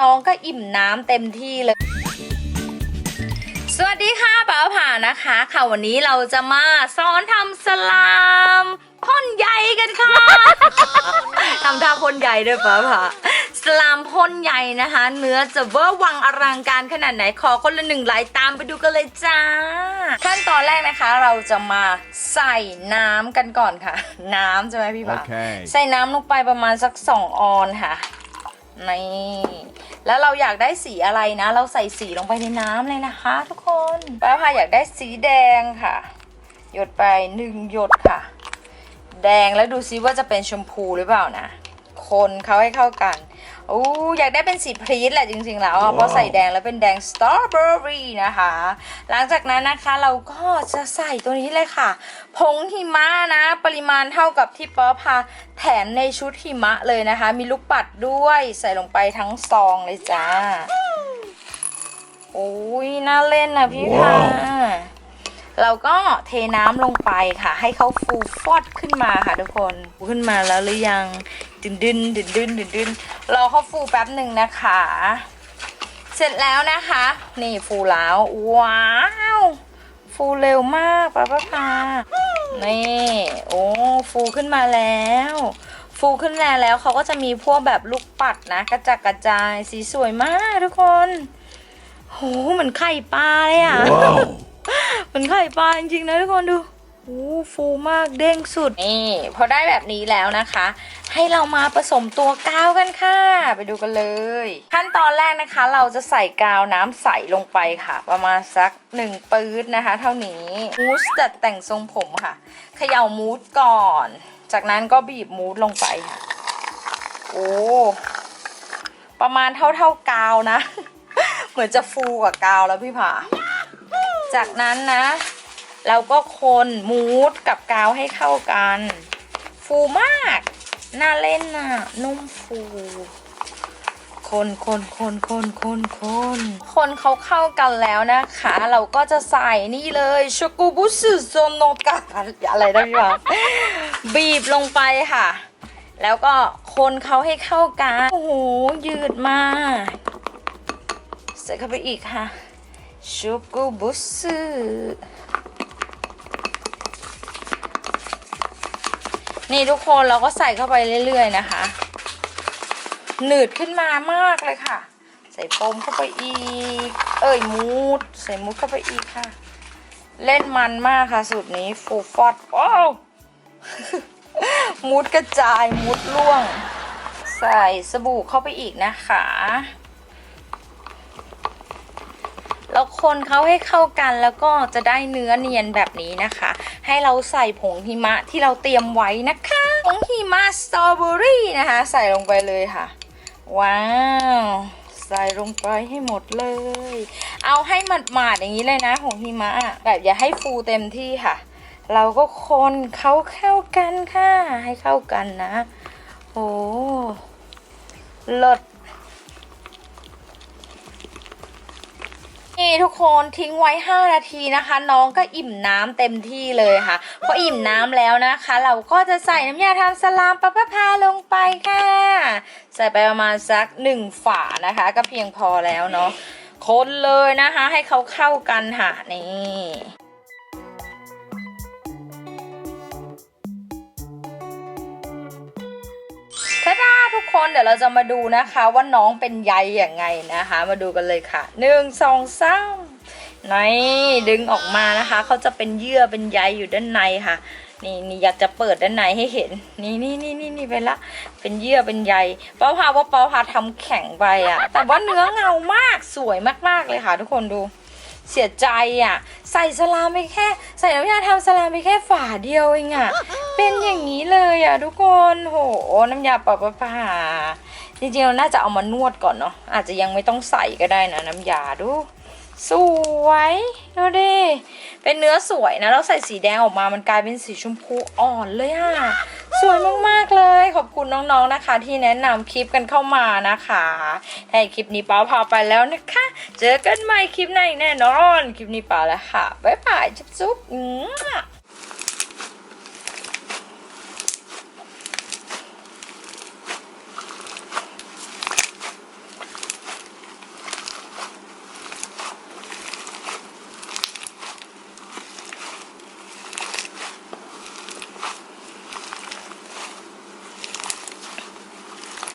น้องก็อิ่มน้ำเต็มที่เลย สวัสดีค่ะป๋าผ่านะคะ ค่ะวันนี้เราจะมาสอนทำสลามพ่นใยกันค่ะ ทำท่าพ่นใยด้วยป๋าผ่าสลามพ่นใยนะคะ เนื้อจะเวอร์วังอลังการขนาดไหนขอคนละหนึ่งไลค์ตามไปดูกันเลยจ้า ขั้นตอนแรกนะคะเราจะมาใส่น้ำกันก่อนค่ะ น้ำใช่ไหมพี่ป๋า Okay. ใส่น้ำลงไปประมาณสักสองออนค่ะ นี่แล้วเราอยากได้สีอะไรนะ เราใส่สีลงไปในน้ำเลยนะคะ ทุกคนป้าพาอยากได้สีแดงค่ะ หยดไปหนึ่งหยดค่ะ แดงแล้วดูซิว่าจะเป็นชมพูหรือเปล่านะ คนเขาให้เข้ากัน อู้อยากได้เป็นสีพรีชแหละจริงๆแล้วอะเพราะใส่แดงแล้วเป็นแดงสตรอเบอรี่นะคะ หลังจากนั้นนะคะเราก็จะใส่ตัวนี้เลยค่ะผงหิมะนะ ปริมาณเท่ากับที่ป๊อพาแถมในชุดหิมะเลยนะคะ มีลูกปัดด้วยใส่ลงไปทั้งซองเลยจ้าโอ้ยน่าเล่นนะพี่ค่ะ เราก็เทน้ำลงไปค่ะ ให้เขาฟูฟอดขึ้นมาค่ะทุกคนฟูขึ้นมาแล้วหรือยังดึนดึนดึนดึนดึนดึนรอเขาฟูแป๊บหนึ่งนะคะ เสร็จแล้วนะคะ นี่ฟูแล้วว้าวฟูเร็วมากป้าป้าพานี่โอ้ฟูขึ้นมาแล้ว ฟูขึ้นมาแล้วเขาก็จะมีพวกแบบลูกปัดนะ กระจัดกระจายสีสวยมากทุกคนโหเหมือนไข่ปลาเลยอะ Whoa. เหมือนไข่ปลาจริงๆนะทุกคนดูโอ้ฟูมากเด้งสุด นี่พอได้แบบนี้แล้วนะคะ ให้เรามาผสมตัวกาวกันค่ะ ไปดูกันเลย ขั้นตอนแรกนะคะ เราจะใส่กาวน้ำใสลงไปค่ะ ประมาณสักหนึ่งปื๊ดนะคะ เท่านี้มูสจัดแต่งทรงผมค่ะเขย่ามูสก่อน จากนั้นก็บีบมูสลงไปค่ะ โอ้ประมาณเท่าเท่ากาวนะ เหมือนจะฟูกว่ากาวแล้วพี่ผา จากนั้นนะเราก็คนมูดกับกาวให้เข้ากัน ฟูมาก น่าเล่นน่ะ นุ่มฟู คนคนคนคนคนคนคนเขาเข้ากันแล้วนะคะ เราก็จะใส่นี่เลยชกูบุสึโซโนกะอะไรนะพี่วะบีบลงไปค่ะ แล้วก็คนเขาให้เข้ากัน โอ้โหยืดมากใส่เข้าไปอีกค่ะ ชูกุบุสนี่ทุกคนเราก็ใส่เข้าไปเรื่อยๆนะคะ หนืดขึ้นมามากเลยค่ะ ใส่โฟมเข้าไปอีก เอ้ยมูด ใส่มูดเข้าไปอีกค่ะ เล่นมันมากค่ะสูตรนี้ฟูฟอดว้าวมูดกระจายมูดล่วง ใส่สบู่เข้าไปอีกนะคะ แล้วคนเขาให้เข้ากันแล้วก็จะได้เนื้อเนียนแบบนี้นะคะ ให้เราใส่ผงหิมะที่เราเตรียมไว้นะคะผงหิมะสตรอเบอรี่นะคะ ใส่ลงไปเลยค่ะ ว้าวใส่ลงไปให้หมดเลย เอาให้หมาดๆอย่างนี้เลยนะผงหิมะแบบอย่าให้ฟูเต็มที่ค่ะ เราก็คนเขาเข้ากันค่ะ ให้เข้ากันนะ โอ้เลิศ นี่ทุกคนทิ้งไว้ 5 นาทีนะคะ น้องก็อิ่มน้ำเต็มที่เลยค่ะพออิ่มน้ำแล้วนะคะ เราก็จะใส่น้ำยาทำสลามปะปะพาลงไปค่ะ ใส่ไปประมาณสักหนึ่งฝานะคะ ก็เพียงพอแล้วเนาะคนเลยนะคะ ให้เขาเข้ากันค่ะนี่ คนเดี๋ยวเราจะมาดูนะคะว่าน้องเป็นใยอย่างไงนะคะ มาดูกันเลยค่ะหนึ่งสองสามนี่ดึงออกมานะคะเขาจะเป็นเยื่อเป็นใยอยู่ด้านในค่ะนี่นี่อยากจะเปิดด้านในให้เห็น นี่นี่นี่นี่นี่ไปละ เป็นเยื่อเป็นใยเปาพาว่าเปาพาทำแข็งไปอะแต่ว่าเนื้อเงามากสวยมากๆเลยค่ะ ทุกคนดู เสียใจอะ ใส่สลามไปแค่ ใส่น้ำยาทำสลามไปแค่ฝาเดียวเองอะ เป็นอย่างนี้เลยอะทุกคนโหน้ำยาปะปะปะจริงๆเราน่าจะเอามานวดก่อนเนาะอาจจะยังไม่ต้องใส่ก็ได้นะน้ำยาดูสวยดูดิเป็นเนื้อสวยนะแล้วใส่สีแดงออกมามันกลายเป็นสีชมพูอ่อนเลยอะสวยมากๆเลยขอบคุณน้องๆนะคะ ที่แนะนำคลิปกันเข้ามานะคะถ้าคลิปนี้ป้าพาไปแล้วนะคะ เจอกันใหม่คลิปหน้าอีกแน่นอน คลิปนี้ป่าแล้วค่ะ บ๊ายบาย จุ๊บๆ